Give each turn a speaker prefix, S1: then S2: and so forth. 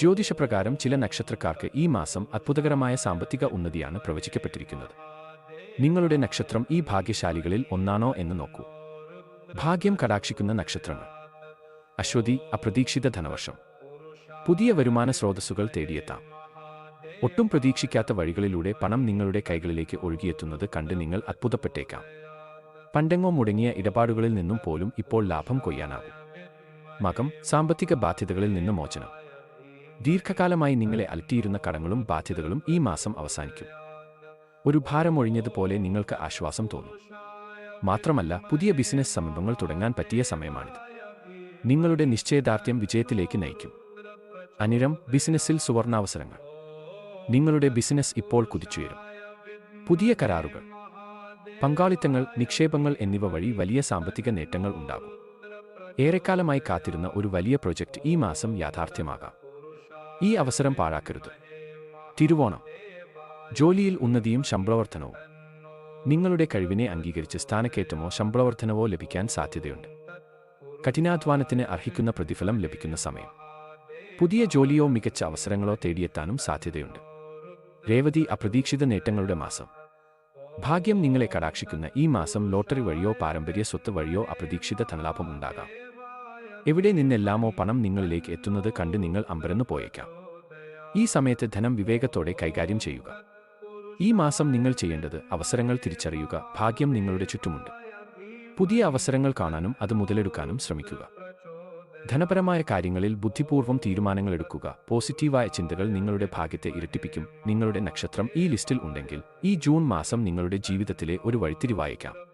S1: ജ്യോതിഷപ്രകാരം ചില നക്ഷത്രക്കാർക്ക് ഈ മാസം അത്ഭുതകരമായ സാമ്പത്തിക ഉന്നതിയാണ് പ്രവചിക്കപ്പെട്ടിരിക്കുന്നത്. നിങ്ങളുടെ നക്ഷത്രം ഈ ഭാഗ്യശാലികളിൽ ഒന്നാണോ എന്ന് നോക്കൂ. ഭാഗ്യം കടാക്ഷിക്കുന്ന നക്ഷത്രങ്ങൾ. അശ്വതി അപ്രതീക്ഷിത ധനവർഷം. പുതിയ വരുമാന സ്രോതസ്സുകൾ തേടിയെത്താം. ഒട്ടും പ്രതീക്ഷിക്കാത്ത വഴികളിലൂടെ പണം നിങ്ങളുടെ കൈകളിലേക്ക് ഒഴുകിയെത്തുന്നത് കണ്ട് നിങ്ങൾ അത്ഭുതപ്പെട്ടേക്കാം. പണ്ടെങ്ങോ മുടങ്ങിയ ഇടപാടുകളിൽ നിന്നും പോലും ഇപ്പോൾ ലാഭം കൊയ്യാനാകും. മകം സാമ്പത്തിക ബാധ്യതകളിൽ നിന്ന് മോചനം. ദീർഘകാലമായി നിങ്ങളെ അലട്ടിയിരുന്ന കടങ്ങളും ബാധ്യതകളും ഈ മാസം അവസാനിക്കും. ഒരു ഭാരമൊഴിഞ്ഞതുപോലെ നിങ്ങൾക്ക് ആശ്വാസം തോന്നും. മാത്രമല്ല പുതിയ ബിസിനസ് സംരംഭങ്ങൾ തുടങ്ങാൻ പറ്റിയ സമയമാണിത്. നിങ്ങളുടെ നിശ്ചയദാർഢ്യം വിജയത്തിലേക്ക് നയിക്കും. അനിരം ബിസിനസ്സിൽ സുവർണാവസരങ്ങൾ. നിങ്ങളുടെ ബിസിനസ് ഇപ്പോൾ കുതിച്ചുയരും. പുതിയ കരാറുകൾ. പങ്കാളിത്തങ്ങൾ നിക്ഷേപങ്ങൾ എന്നിവ വഴി വലിയ സാമ്പത്തിക നേട്ടങ്ങൾ ഉണ്ടാകും. ഏറെക്കാലമായി കാത്തിരുന്ന ഒരു വലിയ പ്രൊജക്റ്റ് ഈ മാസം യാഥാർത്ഥ്യമാകാം. ഈ അവസരം പാഴാക്കരുത്. തിരുവോണം. ജോലിയിൽ ഉന്നതിയും ശമ്പളവർദ്ധനവും. നിങ്ങളുടെ കഴിവിനെ അംഗീകരിച്ച് സ്ഥാനക്കയറ്റമോ ശമ്പളവർദ്ധനവോ ലഭിക്കാൻ സാധ്യതയുണ്ട്. കഠിനാധ്വാനത്തിന് അർഹിക്കുന്ന പ്രതിഫലം ലഭിക്കുന്ന സമയം. പുതിയ ജോലിയോ മികച്ച അവസരങ്ങളോ തേടിയെത്താനും സാധ്യതയുണ്ട്. രേവതി അപ്രതീക്ഷിത നേട്ടങ്ങളുടെ മാസം. ഭാഗ്യം നിങ്ങളെ കടാക്ഷിക്കുന്ന ഈ മാസം ലോട്ടറി വഴിയോ പാരമ്പര്യ സ്വത്ത് വഴിയോ അപ്രതീക്ഷിത ധനലാഭം ഉണ്ടാകാം. എവിടെ നിന്നെല്ലാമോ പണം നിങ്ങളിലേക്ക് എത്തുന്നത് കണ്ട് നിങ്ങൾ അമ്പരന്നു പോയേക്കാം. ഈ സമയത്ത് ധനം വിവേകത്തോടെ കൈകാര്യം ചെയ്യുക. ഈ മാസം നിങ്ങൾ ചെയ്യേണ്ടത് അവസരങ്ങൾ തിരിച്ചറിയുക ഭാഗ്യം നിങ്ങളുടെ ചുറ്റുമുണ്ട്. പുതിയ അവസരങ്ങൾ കാണാനും അത് മുതലെടുക്കാനും ശ്രമിക്കുക. ധനപരമായ കാര്യങ്ങളിൽ ബുദ്ധിപൂർവം തീരുമാനങ്ങൾ എടുക്കുക. പോസിറ്റീവായ ചിന്തകൾ നിങ്ങളുടെ ഭാഗ്യത്തെ ഇരട്ടിപ്പിക്കും. നിങ്ങളുടെ നക്ഷത്രം ഈ ലിസ്റ്റിൽ ഉണ്ടെങ്കിൽ ഈ ജൂൺ മാസം നിങ്ങളുടെ ജീവിതത്തിലെ ഒരു വഴിത്തിരിവായേക്കാം.